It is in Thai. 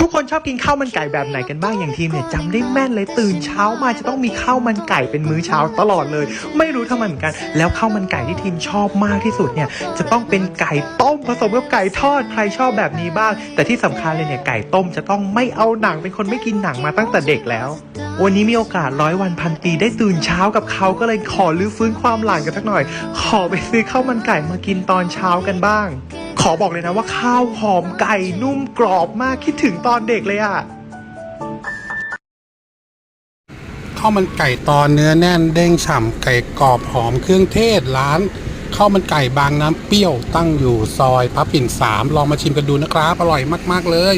ทุกคนชอบกินข้าวมันไก่แบบไหนกันบ้างอย่างทีมเนี่ยจำได้แม่นเลยตื่นเช้ามาจะต้องมีข้าวมันไก่เป็นมื้อเช้าตลอดเลย ไม่รู้ทำไมเหมือนกัน แล้วข้าวมันไก่ที่ทีมชอบมากที่สุดเนี่ยจะต้องเป็นไก่ต้มผสมกับไก่ทอดใครชอบแบบนี้บ้าง แต่ที่สำคัญเลยเนี่ยไก่ต้มจะต้องไม่เอาหนังเป็นคนไม่กินหนังมาตั้งแต่เด็กแล้ว วันนี้มีโอกาสร้อยวันพันปีได้ตื่นเช้ากับเขาก็เลยขอลื้อฟื้นความหลังกันสักหน่อย ขอไปซื้อข้าวมันไก่มากินตอนเช้ากันบ้าง ขอบอกเลยนะว่าข้าวหอมไก่นุ่มกรอบมากคิดถึงตอนเด็กเลยอะข้าวมันไก่ตอนเนื้อแน่นเด้งฉ่ำไก่กรอบหอมเครื่องเทศร้านข้าวมันไก่บางน้ำเปรี้ยวตั้งอยู่ซอยพับปิ่นสามลองมาชิมกันดูนะครับ อร่อยมาก ๆ เลย